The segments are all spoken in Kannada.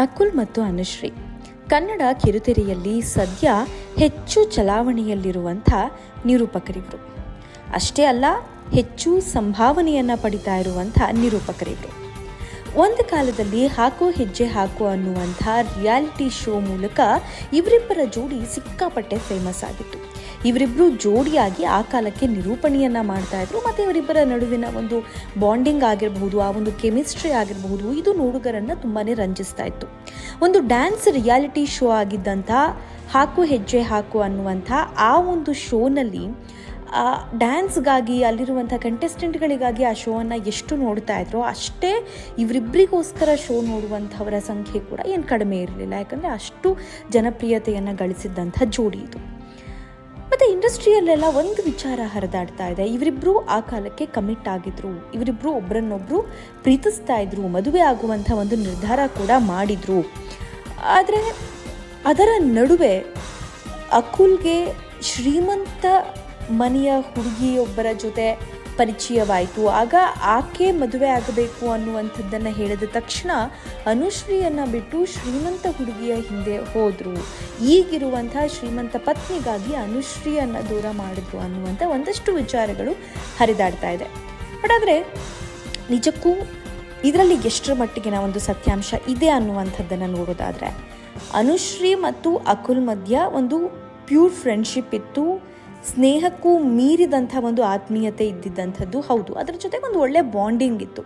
ಅಕುಲ್ ಮತ್ತು ಅನುಶ್ರೀ. ಕನ್ನಡ ಕಿರುತೆರೆಯಲ್ಲಿ ಸದ್ಯ ಹೆಚ್ಚು ಚಲಾವಣೆಯಲ್ಲಿರುವಂಥ ನಿರೂಪಕರಿವರು. ಅಷ್ಟೇ ಅಲ್ಲ, ಹೆಚ್ಚು ಸಂಭಾವನೆಯನ್ನು ಪಡಿತಾ ಇರುವಂಥ ನಿರೂಪಕರಿವರು. ಒಂದು ಕಾಲದಲ್ಲಿ ಹಾಕೋ ಹೆಜ್ಜೆ ಹಾಕು ಅನ್ನುವಂಥ ರಿಯಾಲಿಟಿ ಶೋ ಮೂಲಕ ಇವರಿಬ್ಬರ ಜೋಡಿ ಸಿಕ್ಕಾಪಟ್ಟೆ ಫೇಮಸ್ ಆಗಿತ್ತು. ಇವರಿಬ್ಬರು ಜೋಡಿಯಾಗಿ ಆ ಕಾಲಕ್ಕೆ ನಿರೂಪಣೆಯನ್ನು ಮಾಡ್ತಾ ಇದ್ರು. ಮತ್ತು ಇವರಿಬ್ಬರ ನಡುವಿನ ಒಂದು ಬಾಂಡಿಂಗ್ ಆಗಿರಬಹುದು, ಆ ಒಂದು ಕೆಮಿಸ್ಟ್ರಿ ಆಗಿರಬಹುದು, ಇದು ನೋಡುಗರನ್ನು ತುಂಬಾ ರಂಜಿಸ್ತಾ ಇತ್ತು. ಒಂದು ಡ್ಯಾನ್ಸ್ ರಿಯಾಲಿಟಿ ಶೋ ಆಗಿದ್ದಂಥ ಹಾಕು ಹೆಜ್ಜೆ ಹಾಕು ಅನ್ನುವಂಥ ಆ ಒಂದು ಶೋನಲ್ಲಿ ಆ ಡ್ಯಾನ್ಸ್ಗಾಗಿ ಅಲ್ಲಿರುವಂಥ ಕಂಟೆಸ್ಟೆಂಟ್ಗಳಿಗಾಗಿ ಆ ಶೋವನ್ನು ಎಷ್ಟು ನೋಡ್ತಾ ಇದ್ರೋ ಅಷ್ಟೇ ಇವರಿಬ್ಬರಿಗೋಸ್ಕರ ಶೋ ನೋಡುವಂಥವರ ಸಂಖ್ಯೆ ಕೂಡ ಏನು ಕಡಿಮೆ ಇರಲಿಲ್ಲ. ಯಾಕಂದರೆ ಅಷ್ಟು ಜನಪ್ರಿಯತೆಯನ್ನು ಗಳಿಸಿದ್ದಂಥ ಜೋಡಿ ಇದು. ಮತ್ತು ಇಂಡಸ್ಟ್ರಿಯಲ್ಲೆಲ್ಲ ಒಂದು ವಿಚಾರ ಹರಿದಾಡ್ತಾ ಇದೆ. ಇವರಿಬ್ಬರು ಆ ಕಾಲಕ್ಕೆ ಕಮಿಟ್ ಆಗಿದ್ರು. ಇವರಿಬ್ಬರು ಒಬ್ಬರನ್ನೊಬ್ಬರು ಪ್ರೀತಿಸ್ತಾ ಇದ್ರು. ಮದುವೆ ಆಗುವಂಥ ಒಂದು ನಿರ್ಧಾರ ಕೂಡ ಮಾಡಿದ್ರು. ಆದರೆ ಅದರ ನಡುವೆ ಅಕುಲ್ಗೆ ಶ್ರೀಮಂತ ಮನೆಯ ಹುಡುಗಿಯೊಬ್ಬರ ಜೊತೆ ಪರಿಚಯವಾಯಿತು. ಆಗ ಆಕೆ ಮದುವೆ ಆಗಬೇಕು ಅನ್ನುವಂಥದ್ದನ್ನು ಹೇಳಿದ ತಕ್ಷಣ ಅನುಶ್ರೀಯನ್ನು ಬಿಟ್ಟು ಶ್ರೀಮಂತ ಹುಡುಗಿಯ ಹಿಂದೆ ಹೋದರು. ಈಗಿರುವಂಥ ಶ್ರೀಮಂತ ಪತ್ನಿಗಾಗಿ ಅನುಶ್ರೀಯನ್ನು ದೂರ ಮಾಡಿದ್ರು ಅನ್ನುವಂಥ ಒಂದಷ್ಟು ವಿಚಾರಗಳು ಹರಿದಾಡ್ತಾ ಇದೆ. ಬಟ್ ಆದರೆ ನಿಜಕ್ಕೂ ಇದರಲ್ಲಿ ಎಷ್ಟರ ಮಟ್ಟಿಗೆ ಒಂದು ಸತ್ಯಾಂಶ ಇದೆ ಅನ್ನುವಂಥದ್ದನ್ನು ನೋಡೋದಾದರೆ ಅನುಶ್ರೀ ಮತ್ತು ಅಕುಲ್ ಮಧ್ಯ ಒಂದು ಪ್ಯೂರ್ ಫ್ರೆಂಡ್ಶಿಪ್ ಇತ್ತು. ಸ್ನೇಹಕ್ಕೂ ಮೀರಿದಂಥ ಒಂದು ಆತ್ಮೀಯತೆ ಇದ್ದಿದ್ದಂಥದ್ದು ಹೌದು. ಅದರ ಜೊತೆಗೆ ಒಂದು ಒಳ್ಳೆ ಬಾಂಡಿಂಗ್ ಇತ್ತು.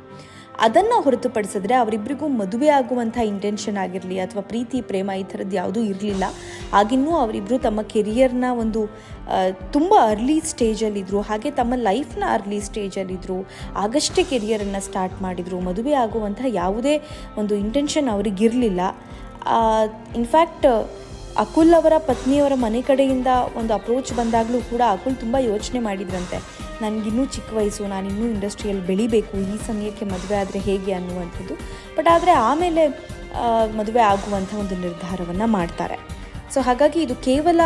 ಅದನ್ನು ಹೊರತುಪಡಿಸಿದ್ರೆ ಅವರಿಬ್ಬರಿಗೂ ಮದುವೆ ಆಗುವಂಥ ಇಂಟೆನ್ಷನ್ ಆಗಿರಲಿ ಅಥವಾ ಪ್ರೀತಿ, ಪ್ರೇಮ ಈ ಥರದ್ದು ಯಾವುದೂ ಇರಲಿಲ್ಲ. ಆಗಿನ್ನೂ ಅವರಿಬ್ಬರು ತಮ್ಮ ಕೆರಿಯರ್ನ ಒಂದು ತುಂಬ ಅರ್ಲಿ ಸ್ಟೇಜಲ್ಲಿದ್ದರು ಹಾಗೆ ತಮ್ಮ ಲೈಫ್ನ ಅರ್ಲಿ ಸ್ಟೇಜಲ್ಲಿದ್ದರು ಆಗಷ್ಟೇ ಕೆರಿಯರನ್ನು ಸ್ಟಾರ್ಟ್ ಮಾಡಿದರು. ಮದುವೆ ಆಗುವಂಥ ಯಾವುದೇ ಒಂದು ಇಂಟೆನ್ಷನ್ ಅವರಿಗಿರಲಿಲ್ಲ. ಇನ್ಫ್ಯಾಕ್ಟ್ ಅಕುಲ್ ಅವರ ಪತ್ನಿಯವರ ಮನೆ ಕಡೆಯಿಂದ ಒಂದು ಅಪ್ರೋಚ್ ಬಂದಾಗಲೂ ಕೂಡ ಅಕುಲ್ ತುಂಬ ಯೋಚನೆ ಮಾಡಿದ್ರಂತೆ. ನನಗಿನ್ನೂ ಚಿಕ್ಕ ವಯಸ್ಸು, ನಾನಿನ್ನೂ ಇಂಡಸ್ಟ್ರಿಯಲ್ಲಿ ಬೆಳಿಬೇಕು, ಈ ಸಮಯಕ್ಕೆ ಮದುವೆ ಆದರೆ ಹೇಗೆ ಅನ್ನುವಂಥದ್ದು. ಬಟ್ ಆದರೆ ಆಮೇಲೆ ಮದುವೆ ಆಗುವಂಥ ಒಂದು ನಿರ್ಧಾರವನ್ನು ಮಾಡ್ತಾರೆ. ಸೊ ಹಾಗಾಗಿ ಇದು ಕೇವಲ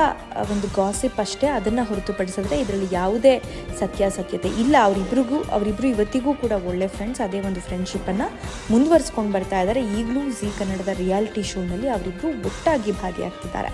ಒಂದು ಗಾಸಿಪ್ ಅಷ್ಟೇ, ಅದನ್ನು ಹೊರತುಪಡಿಸಿದ್ರೆ ಇದರಲ್ಲಿ ಯಾವುದೇ ಸತ್ಯಾಸತ್ಯತೆ ಇಲ್ಲ. ಅವರಿಬ್ರಿಗೂ ಅವರಿಬ್ಬರು ಇವತ್ತಿಗೂ ಕೂಡ ಒಳ್ಳೆ ಫ್ರೆಂಡ್ಸ್ ಅದೇ ಒಂದು ಫ್ರೆಂಡ್ಶಿಪ್ಪನ್ನು ಮುಂದುವರಿಸ್ಕೊಂಡು ಬರ್ತಾ ಇದ್ದಾರೆ ಈಗಲೂ ಜಿ ಕನ್ನಡದ ರಿಯಾಲಿಟಿ ಶೋನಲ್ಲಿ ಅವರಿಬ್ಬರು ಒಟ್ಟಾಗಿ ಭಾಗಿಯಾಗ್ತಿದ್ದಾರೆ.